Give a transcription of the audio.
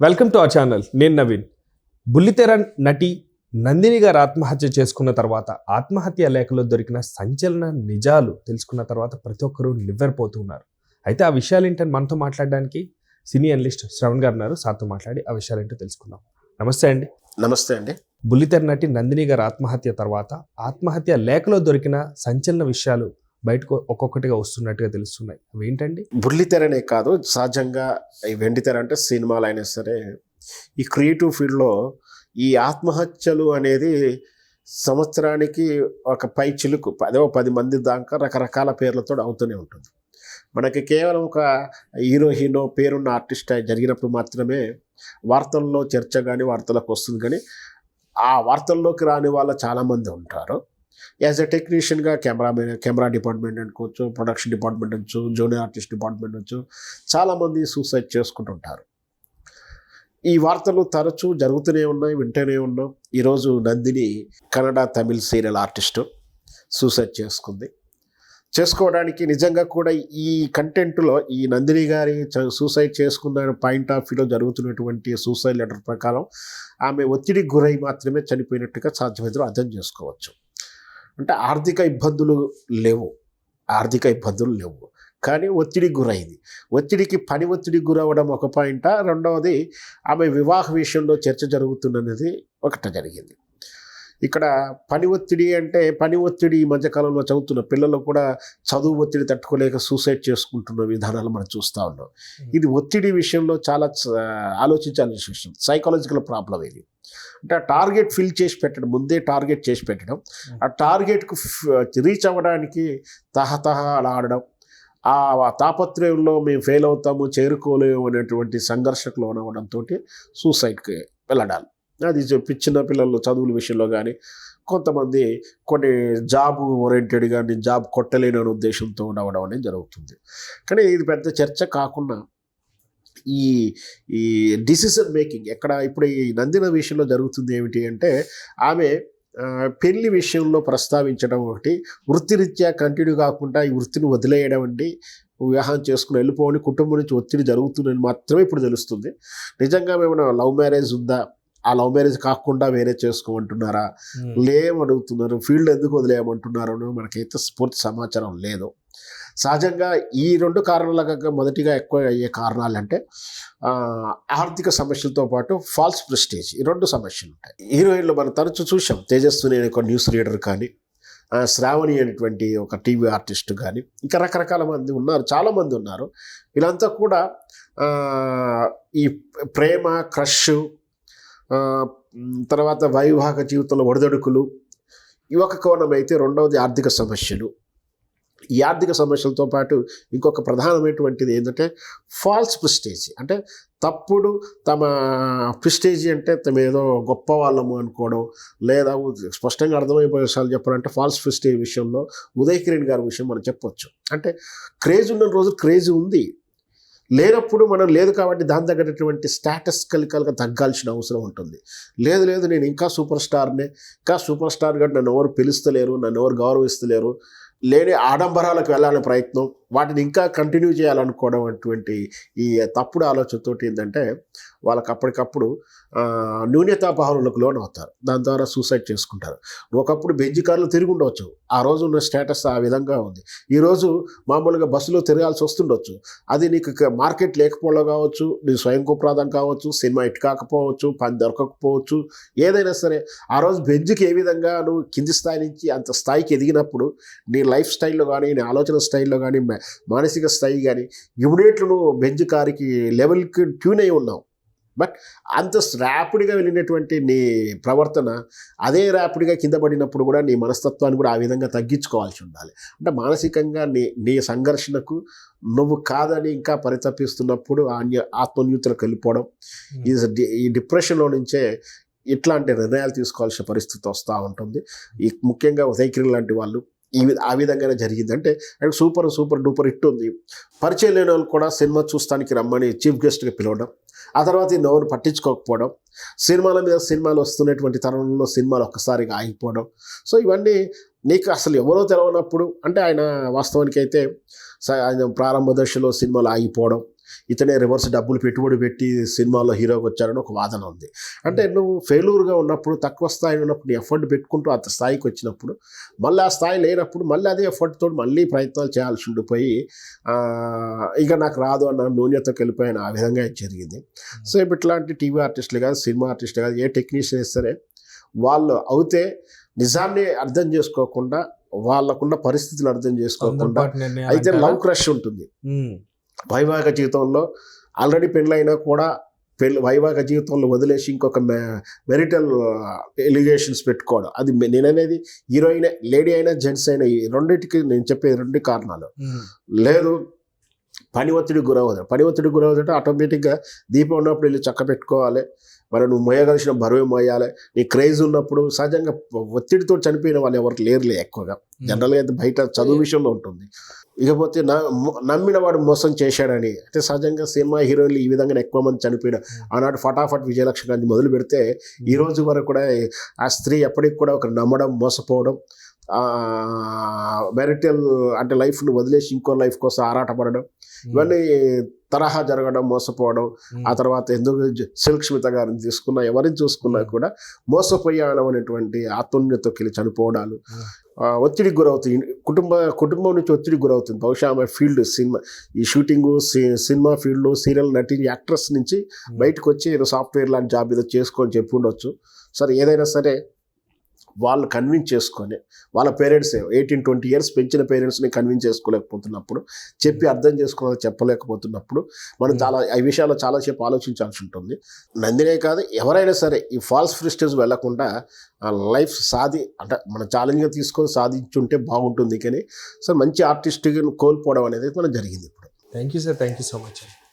Welcome to our channel. నేను నవీన్. బుల్లితెర నటి నందిని గారు ఆత్మహత్య చేసుకున్న తర్వాత ఆత్మహత్య లేఖలో దొరికిన సంచలన నిజాలు తెలుసుకున్న తర్వాత ప్రతి ఒక్కరూ నివ్వెరపోతున్నారు అయితే ఆ విషయాలు ఏంటని మనతో మాట్లాడడానికి సినీ అనలిస్ట్ శ్రవణ్ గారు ఉన్నారు. సార్తో మాట్లాడి ఆ విషయాలు ఏంటో తెలుసుకుందాం. నమస్తే అండి. నమస్తే అండి. బుల్లితెర నటి నందిని గారు ఆత్మహత్య తర్వాత ఆత్మహత్య లేఖలో దొరికిన సంచలన విషయాలు బయటకు ఒక్కొక్కటిగా వస్తున్నట్టుగా తెలుస్తున్నాయి. అవి ఏంటండి బుల్లితెరనే కాదు సహజంగా ఈ వెండితెర అంటే సినిమాలు అయినా సరే ఈ క్రియేటివ్ ఫీల్డ్లో ఈ ఆత్మహత్యలు అనేది సంవత్సరానికి ఒక పై చిలుకు పదో పది మంది దాకా రకరకాల పేర్లతో అవుతూనే ఉంటుంది. మనకి కేవలం ఒక హీరో హీరో పేరున్న ఆర్టిస్ట్ జరిగినప్పుడు మాత్రమే వార్తల్లో చర్చ కానీ వార్తలకు వస్తుంది. కానీ ఆ వార్తల్లోకి రాని వాళ్ళు చాలామంది ఉంటారు. యాజ్ ఎ టెక్నీషియన్గా కెమెరా కెమెరా డిపార్ట్మెంట్ అనుకోవచ్చు ప్రొడక్షన్ డిపార్ట్మెంట్ అనొచ్చు జూనియర్ ఆర్టిస్ట్ డిపార్ట్మెంట్ అనొచ్చు చాలామంది సూసైడ్ చేసుకుంటుంటారు. ఈ వార్తలు తరచూ జరుగుతూనే ఉన్నాయి వింటూనే ఉన్నాం. ఈరోజు Nandini Kannada Tamil serial artist suicide చేసుకుంది. చేసుకోవడానికి నిజంగా కూడా ఈ కంటెంట్లో ఈ నందిని గారి చ- సూసైడ్ చేసుకున్న పాయింట్ ఆఫ్ వ్యూలో జరుగుతున్నటువంటి సూసైడ్ లెటర్ ప్రకారం ఆమె ఒత్తిడికి గురై మాత్రమే చనిపోయినట్టుగా సాధ్యమైతే అర్థం చేసుకోవచ్చు. అంటే ఆర్థిక ఇబ్బందులు లేవు. ఆర్థిక ఇబ్బందులు లేవు. కానీ ఒత్తిడికి గురైంది. ఒత్తిడికి పని ఒత్తిడికి గురవ్వడం ఒక పాయింట? రెండవది ఆమె వివాహ విషయంలో చర్చ జరుగుతున్నది ఒకట జరిగింది. ఇక్కడ పని ఒత్తిడి అంటే పని ఒత్తిడి ఈ మధ్యకాలంలో చదువుతున్న పిల్లలు కూడా చదువు ఒత్తిడి తట్టుకోలేక సూసైడ్ చేసుకుంటున్న విధానాలు మనం చూస్తూ ఉన్నాం. ఇది ఒత్తిడి విషయంలో చాలా ఆలోచించాల్సిన విషయం. సైకాలజికల్ ప్రాబ్లం ఇది. అంటే ఆ టార్గెట్ ఫిల్ చేసి పెట్టడం ముందే టార్గెట్ చేసి పెట్టడం. ఆ టార్గెట్కు రీచ్ అవ్వడానికి తహతహ అలా ఆడడం. ఆ తాపత్రయంలో మేము ఫెయిల్ అవుతాము చేరుకోలేము అనేటువంటి సంఘర్షకు లోనవ్వడంతో సూసైడ్కి వెళ్ళడాలి. అది చెప్పి చిన్న పిల్లలు చదువుల విషయంలో కానీ కొంతమంది కొన్ని జాబ్ ఓరియంటెడ్ కానీ జాబ్ కొట్టలేని అనే ఉద్దేశంతో ఉండవడం అనేది జరుగుతుంది. కానీ ఇది పెద్ద చర్చ కాకుండా ఈ ఈ డిసిషన్ మేకింగ్ ఎక్కడ ఇప్పుడు ఈ నందిన విషయంలో జరుగుతుంది ఏమిటి అంటే ఆమె పెళ్ళి విషయంలో ప్రస్తావించడం ఒకటి వృత్తిరీత్యా కంటిన్యూ కాకుండా ఈ వృత్తిని వదిలేయడం అండి వివాహం చేసుకుని వెళ్ళిపోవని కుటుంబం నుంచి ఒత్తిడి జరుగుతుందని మాత్రమే ఇప్పుడు తెలుస్తుంది. నిజంగా ఏమైనా లవ్ మ్యారేజ్ ఉందా? ఆ లవ్ మ్యారేజ్ కాకుండా వేరే చేసుకోమంటున్నారా? లేం అడుగుతున్నారు ఫీల్డ్ ఎందుకు వదిలేయమంటున్నారు మనకైతే పూర్తి సమాచారం లేదు. సహజంగా ఈ రెండు కారణాలుగా మొదటిగా ఎక్కువ అయ్యే కారణాలు అంటే ఆర్థిక సమస్యలతో పాటు ఫాల్స్ ప్రెస్టేజ్ ఈ రెండు సమస్యలు ఉంటాయి. హీరోయిన్లు మనం తరచూ చూసాం తేజస్విని అనే ఒక న్యూస్ రీడర్ కానీ శ్రావణి అనేటువంటి ఒక టీవీ ఆర్టిస్ట్ కానీ ఇంకా రకరకాల మంది ఉన్నారు. చాలామంది ఉన్నారు. వీళ్ళంతా కూడా ఈ ప్రేమ క్రష్ తర్వాత వైవాహిక జీవితంలో ఒడిదొడుకులు. ఈ ఒక కోణం అయితే రెండవది ఆర్థిక సమస్యలు. ఈ ఆర్థిక సమస్యలతో పాటు ఇంకొక ప్రధానమైనటువంటిది ఏంటంటే ఫాల్స్ ప్రిస్టేజ్. అంటే తప్పుడు తమ ప్రిస్టేజీ అంటే తమ ఏదో గొప్ప వాళ్ళము అనుకోవడం లేదా స్పష్టంగా అర్థమైపోయే విషయాలు చెప్పాలంటే ఫాల్స్ ప్రిస్టేజ్ విషయంలో ఉదయ్ కిరణ్ గారి విషయం మనం చెప్పొచ్చు. అంటే క్రేజ్ ఉన్న రోజు క్రేజ్ ఉంది. లేనప్పుడు మనం లేదు కాబట్టి దాని తగ్గటువంటి స్టాటస్ కలికలుగా తగ్గాల్సిన అవసరం ఉంటుంది. లేదు లేదు నేను ఇంకా సూపర్ స్టార్నే ఇంకా సూపర్ స్టార్గా నన్ను ఎవరు పిలుస్తలేరు నన్ను ఎవరు గౌరవిస్తలేరు లేని ఆడంబరాలకు వెళ్ళాలనే ప్రయత్నం వాటిని ఇంకా కంటిన్యూ చేయాలనుకోవడం అటువంటి ఈ తప్పుడు ఆలోచనతోటి ఏంటంటే వాళ్ళకి అప్పటికప్పుడు న్యూనతా భావనలకు లోన్ అవుతారు. దాని ద్వారా సూసైడ్ చేసుకుంటారు. ఒకప్పుడు బెంజ్ కార్లు తిరిగి ఉండవచ్చు. ఆ రోజు ఉన్న స్టేటస్ ఆ విధంగా ఉంది. ఈరోజు మామూలుగా బస్సులో తిరగాల్సి వస్తుండొచ్చు. అది నీకు మార్కెట్ లేకపోవడం కావచ్చు నీ స్వయం కుప్రాదం కావచ్చు సినిమా ఇటు కాకపోవచ్చు పని దొరకకపోవచ్చు ఏదైనా సరే ఆ రోజు బెంజ్కి ఏ విధంగా నువ్వు కింది స్థాయి నుంచి అంత స్థాయికి ఎదిగినప్పుడు నీ లైఫ్ స్టైల్లో కానీ నీ ఆలోచన స్టైల్లో కానీ మానసిక స్థాయి కానీ ఇమీడియట్లు బెంజ్ కారుకి లెవెల్కి ట్యూన్ అయి ఉన్నావు. బట్ అంత ర్యాపిడ్గా వెళ్ళినటువంటి నీ ప్రవర్తన అదే ర్యాపిడ్గా కింద పడినప్పుడు కూడా నీ మనస్తత్వాన్ని కూడా ఆ విధంగా తగ్గించుకోవాల్సి ఉండాలి. అంటే మానసికంగా నీ నీ సంఘర్షణకు నువ్వు కాదని ఇంకా పరితపిస్తున్నప్పుడు ఆన్య ఆత్మన్యూతలకు వెళ్ళిపోవడం ఈ డిప్రెషన్లో నుంచే ఇట్లాంటి నిర్ణయాలు తీసుకోవాల్సిన పరిస్థితి వస్తూ ఉంటుంది. ఈ ముఖ్యంగా ఉదయకిరి లాంటి వాళ్ళు ఈ వి- ఆ విధంగానే జరిగింది. అంటే ఆయన సూపర్ సూపర్ డూపర్ హిట్ ఉంది. పరిచయం లేని వాళ్ళు కూడా సినిమా చూస్తానికి రమ్మని చీఫ్ గెస్ట్గా పిలవడం ఆ తర్వాత ఈ నవ్వును పట్టించుకోకపోవడం సినిమాల మీద సినిమాలు వస్తున్నటువంటి తరుణంలో సినిమాలు ఒక్కసారిగా ఆగిపోవడం. సో ఇవన్నీ నీకు అసలు ఎవరో తెలవనప్పుడు అంటే ఆయన వాస్తవానికి అయితే స- ఆయన ప్రారంభ దశలో సినిమాలు ఆగిపోవడం ఇతనే రివర్స్ డబ్బులు పెట్టుబడి పెట్టి సినిమాలో హీరోగా వచ్చారని ఒక వాదన ఉంది. అంటే నువ్వు ఫెయిల్యూర్గా ఉన్నప్పుడు తక్కువ స్థాయి ఉన్నప్పుడు నీ ఎఫర్ట్ పెట్టుకుంటూ అంత స్థాయికి వచ్చినప్పుడు మళ్ళీ ఆ స్థాయి లేనప్పుడు మళ్ళీ అదే ఎఫర్ట్ తోటి మళ్ళీ ప్రయత్నాలు చేయాల్సి ఉండిపోయి ఇక నాకు రాదు అన్న నూనెతోకి వెళ్ళిపోయిన ఆ విధంగా జరిగింది. సో ఇప్పుడు ఇట్లాంటి టీవీ ఆర్టిస్టులు కాదు సినిమా ఆర్టిస్టులు కాదు ఏ టెక్నీషియన్ సరే వాళ్ళు అవుతే నిజాన్ని అర్థం చేసుకోకుండా వాళ్ళకున్న పరిస్థితులు అర్థం చేసుకోకుండా అయితే? లవ్ క్రష్ ఉంటుంది. ఉమ్, వైవాహిక జీవితంలో ఆల్రెడీ పెళ్ళైనా కూడా పెళ్ళి వైవాహిక జీవితంలో వదిలేసి ఇంకొక మెరిటల్ ఎలిగేషన్స్ పెట్టుకోవడం. అది నేననేది హీరోయిన్ లేడీ అయినా జెంట్స్ అయినా ఈ రెండింటికి నేను చెప్పేది రెండు కారణాలు. లేదు పని ఒత్తిడికి గురవుతుంది పని ఒత్తిడికి గురవుతుంటే ఆటోమేటిక్గా దీపం ఉన్నప్పుడు వెళ్ళి చక్క పెట్టుకోవాలి. మరి నువ్వు మోయగలిసిన బరువు మోయాలి. నీ క్రేజ్ ఉన్నప్పుడు సహజంగా ఒత్తిడితో చనిపోయిన వాళ్ళు ఎవరికి లేరులే ఎక్కువగా. జనరల్గా అయితే బయట చదువు విషయంలో ఉంటుంది. ఇకపోతే నమ్మిన వాడు మోసం చేశాడని. అంటే సహజంగా సినిమా హీరోలు ఈ విధంగా ఎక్కువ మంది చనిపోయిన. ఆనాడు ఫటాఫట్ విజయలక్ష్మి గారిని మొదలు పెడితే ఈ రోజు వరకు కూడా ఆ స్త్రీ ఎప్పటికి కూడా ఒక నమ్మడం మోసపోవడం మ్యారిటల్ అంటే లైఫ్ను వదిలేసి ఇంకో లైఫ్ కోసం ఆరాటపడడం ఇవన్నీ తరహా జరగడం మోసపోవడం ఆ తర్వాత ఎందుకు స్మిత గారిని తీసుకున్నా ఎవరిని చూసుకున్నా కూడా మోసపోయాను అనేటువంటి ఆత్మీయతకి వెళ్ళి చనిపోవడాలు. Hmm. ఒత్తిడికి గురవుతుంది. కుటుంబ కుటుంబం నుంచి ఒత్తిడికి గురవుతుంది. బహుశా ఆమె ఫీల్డ్ సినిమా ఈ షూటింగ్ సినిమా ఫీల్డ్ సీరియల్ నటి యాక్ట్రెస్ నుంచి బయటకు వచ్చి ఏదో సాఫ్ట్వేర్ లాంటి జాబ్ ఏదో చేసుకొని చెప్పి ఉండొచ్చు సరే ఏదైనా సరే వాళ్ళు కన్విన్స్ చేసుకొని వాళ్ళ పేరెంట్స్ ఎయిటీన్ ట్వంటీ ఇయర్స్ పెంచిన పేరెంట్స్ని కన్విన్స్ చేసుకోలేకపోతున్నప్పుడు చెప్పి అర్థం చేసుకోవాలి చెప్పలేకపోతున్నప్పుడు మనం చాలా ఈ విషయాల్లో చాలాసేపు ఆలోచించాల్సి ఉంటుంది. నందినే కాదు ఎవరైనా సరే ఈ ఫాల్స్ ఫ్రిస్టేజ్ వెళ్ళకుండా లైఫ్ సాధి అంటే మన ఛాలెంజ్గా తీసుకొని సాధించుంటే బాగుంటుంది కానీ సో మంచి ఆర్టిస్ట్గా కోల్పోవడం అనేది మనం జరిగింది ఇప్పుడు. Thank you sir thank you so much